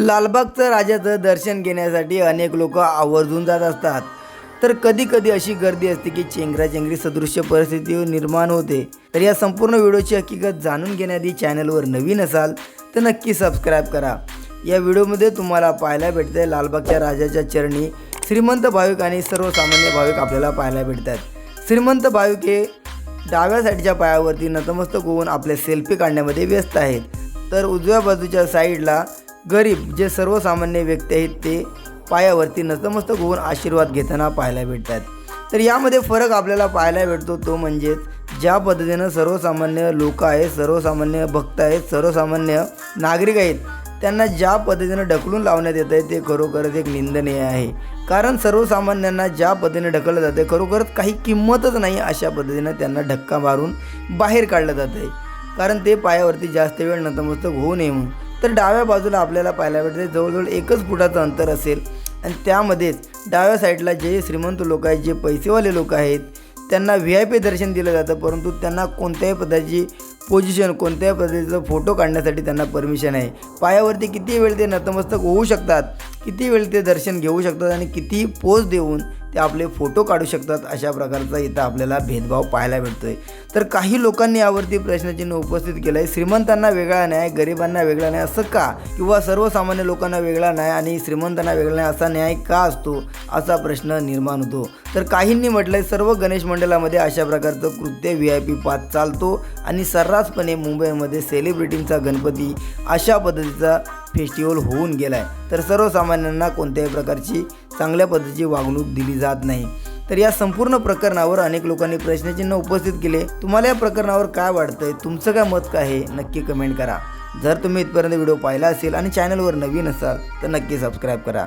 लालबागचं राजाचं दर्शन घेण्यासाठी अनेक लोक आवर्जून जात असतात. तर कधी कधी अशी गर्दी असते की चेंगराचेंगरी सदृश्य परिस्थिती निर्माण होते. तर या संपूर्ण व्हिडिओची हकीकत जाणून घेण्याआधी चॅनलवर नवीन असाल तर नक्की सबस्क्राईब करा. या व्हिडिओमध्ये तुम्हाला पाहायला भेटते लालबागच्या राजाच्या चरणी श्रीमंत भाविक आणि सर्वसामान्य भाविक आपल्याला पाहायला भेटतात. श्रीमंत भाविक हे डाव्या साईडच्या पायावरती नतमस्तक होऊन आपले सेल्फी काढण्यामध्ये व्यस्त आहेत. तर उजव्या बाजूच्या साईडला गरीब जे सर्वसामान्य व्यक्ती आहेत ते पायावरती नतमस्तक होऊन आशीर्वाद घेताना पाहायला भेटतात. तर यामध्ये फरक आपल्याला पाहायला भेटतो तो म्हणजेच ज्या पद्धतीनं सर्वसामान्य लोक आहेत सर्वसामान्य भक्त आहेत सर्वसामान्य नागरिक आहेत त्यांना ज्या पद्धतीनं ढकलून लावण्यात येत आहे ते खरोखरच एक निंदनीय आहे. कारण सर्वसामान्यांना ज्या पद्धतीने ढकललं आहे खरोखरच काही किंमतच नाही अशा पद्धतीनं त्यांना धक्का मारून बाहेर काढलं जात आहे कारण ते पायावरती जास्त वेळ नतमस्तक होऊ नये म्हणून तर डाव्या बाजूला आपल्याला पाहायला भेटते. जवळजवळ एकच फुटाचं अंतर असेल. आणि त्यामध्येच डाव्या साईडला जे श्रीमंत लोक आहेत जे पैसेवाले लोक आहेत त्यांना व्ही आय पी दर्शन दिलं जातं. परंतु त्यांना कोणत्याही पदाची पोझिशन कोणत्याही पद्धतीचं फोटो काढण्यासाठी त्यांना परमिशन आहे. पायावरती किती वेळ ते नतमस्तक होऊ शकतात किती वेळ ते दर्शन घेऊ शकतात आणि किती पोज देऊन ते आपले फोटो काढू शकतात अशा प्रकारचा इथं आपल्याला भेदभाव पाहायला भेटतोय तर काही लोकांनी यावरती प्रश्नचिन्ह उपस्थित केलं आहे श्रीमंतांना वेगळा न्याय गरिबांना वेगळा न्याय असं का? किंवा सर्वसामान्य लोकांना वेगळा न्याय आणि श्रीमंतांना वेगळा न्याय असा न्याय का असतो? असा प्रश्न निर्माण होतो. तर काहींनी म्हटलं आहे सर्व गणेश मंडळामध्ये अशा प्रकारचं कृत्य व्ही आय पी पात चालतो आणि सर सर्रासपणे मुंबईमध्ये सेलिब्रिटींचा गणपती अशा पद्धतीचा फेस्टिवल होऊन गेला आहे तर सर्वसामान्यांना कोणत्याही प्रकारची चांगल्या पद्धतीची वागणूक दिली जात नाही. तर या संपूर्ण प्रकरणावर अनेक लोकांनी प्रश्नचिन्ह उपस्थित केले. तुम्हाला या प्रकरणावर काय वाटतंय? तुमचं काय मत काय आहे? नक्की कमेंट करा. जर तुम्ही इथपर्यंत व्हिडिओ पाहिला असेल आणि चॅनलवर नवीन असाल तर नक्की सबस्क्राईब करा.